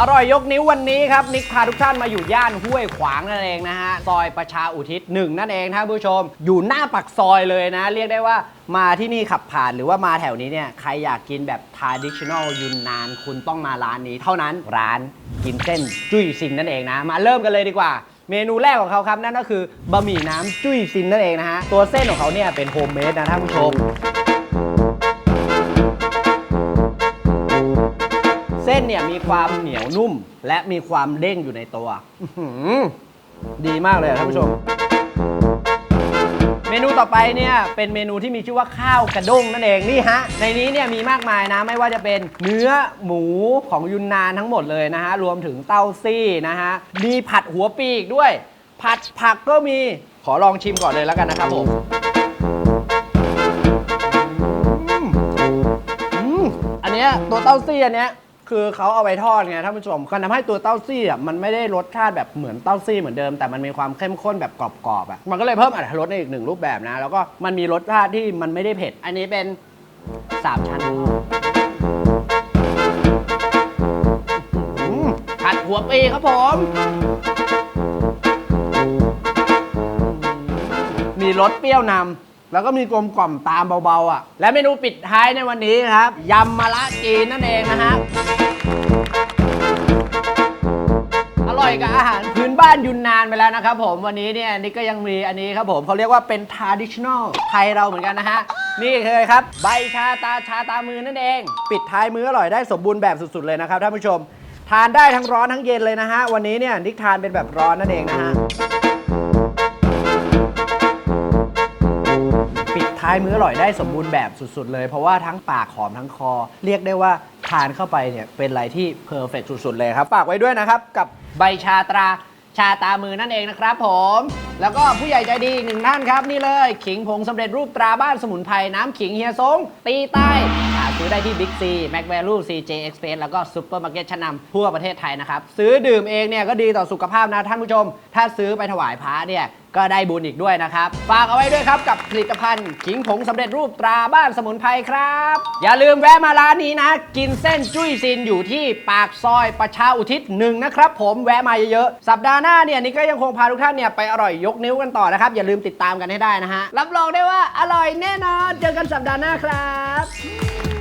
อร่อยยกนิ้ววันนี้ครับ นิกพาทุกท่านมาอยู่ย่านห้วยขวางนั่นเองนะฮะ ซอยประชาอุทิศหนึ่งนั่นเองท่านผู้ชม อยู่หน้าปักซอยเลยนะ เรียกได้ว่ามาที่นี่ขับผ่านหรือว่ามาแถวนี้เนี่ย ใครอยากกินแบบ traditional ยุนนาน คุณต้องมาร้านนี้ เท่านั้นร้านกินเส้นจุ้ยซินนั่นเองนะ มาเริ่มกันเลยดีกว่าเมนูแรกของเขาครับนั่นก็คือบะหมี่น้ำจุ้ยซินนั่นเองนะฮะ ตัวเส้นของเขาเนี่ยเป็นโฮมเมดนะท่านผู้ชม ส้นเนี่ยมีความเหนียวนุ่ม และมีความเด้งอยู่ในตัวอื้อหือดีมากเลยอะท่านผู้ชม เมนูต่อไปเนี่ยเป็นเมนูที่มีชื่อว่าข้าวกระด้งนั่นเองนี่ฮะ ในนี้เนี่ยมีมากมายนะไม่ว่าจะเป็นเนื้อหมูของยุนนานทั้งหมดเลยนะฮะ รวมถึงเต้าซี่นะฮะ มีผัดหัวปีกด้วย ผัดผักก็มีขอลองชิมก่อนเลยแล้วกันนะครับผมอืมอืมอันเนี้ยตัวเต้าซี่อันเนี้ย คือเขาเอาไปทอดไงท่านผู้ชมก็ทำให้ตัวเต้าซี่อะมันไม่ได้รสชาติแบบเหมือนเต้าซี่เหมือนเดิมแต่มันมีความเข้มข้นแบบกรอบๆอะมันก็เลยเพิ่มอรรถรสในอีกหนึ่งรูปแบบนะ แล้วก็มันมีรสชาติที่มันไม่ได้เผ็ด อันนี้เป็นสามชั้นอืมผัดหัวปีครับผม มีรสเปรี้ยวนำ แล้วก็มีกลมกล่อมตามเบาๆอะ และเมนูปิดท้ายในวันนี้ครับยำมะระจีนนั่นเองนะฮะอร่อยกับอาหารพื้นบ้านยุนนานไปแล้วนะครับผมวันนี้เนี่ยนี่ก็ยังมีอันนี้ครับผมเขาเรียกว่าเป็น traditional ไทยเราเหมือนกันนะฮะ นี่เลยครับ ใบชาตาชาตามือนั่นเอง ปิดท้ายมื้ออร่อยได้สมบูรณ์แบบสุดๆเลยนะครับท่านผู้ชม ทานได้ทั้งร้อนทั้งเย็นเลยนะฮะวันนี้เนี่ยนิกทานเป็นแบบร้อนนั่นเองนะฮะายมื้ออร่อยได้สมบูรณ์แบบสุด ๆ เลย เพราะว่าทั้งปากหอมทั้งคอ เรียกได้ว่าทานเข้าไปเนี่ยเป็นอะไรที่เพอร์เฟกสุด ๆ เลยครับฝากไว้ด้วยนะครับ กับใบชาตราชาตามือนั่นเองนะครับผม แล้วก็ผู้ใหญ่ใจดีอีกหนึ่งท่านครับ นี่เลย ขิงผงสำเร็จรูปตราบ้านสมุนไพรน้ำขิงเฮียซงตีใต้ ซื้อได้ที่บิ๊กซีแม็กแวลูซีเจเอ็กซ์เพแล้วก็ซูเปอร์มาร์เก็ตชั้นนำทั่วประเทศไทยนะครับ ซื้อดื่มเองเนี่ยก็ดีต่อสุขภาพนะท่านผู้ชม ถ้าซื้อไปถวายพระเนี่ยก็ได้บุญอีกด้วยนะครับ ฝากเอาไว้ด้วยครับกับผลิตภัณฑ์ขิงผงสำเร็จรูปตราบ้านสมุนไพรครับ อย่าลืมแวะมาร้านนี้นะ กินเส้นจุ้ยซินอยู่ที่ปากซอยประชาอุทิศหนึ่งนะครับผมแวะมาเยอะๆ สัปดาห์หน้าเนี่ยนี่ก็ยังคงพาทุกท่านเนี่ยไปอร่อยยกนิ้วกันต่อนะครับ อย่าลืมติดตามกันให้ได้นะฮะรับรองได้ว่าอร่อยแน่นอนเจอกันสัปดาห์หน้าครับ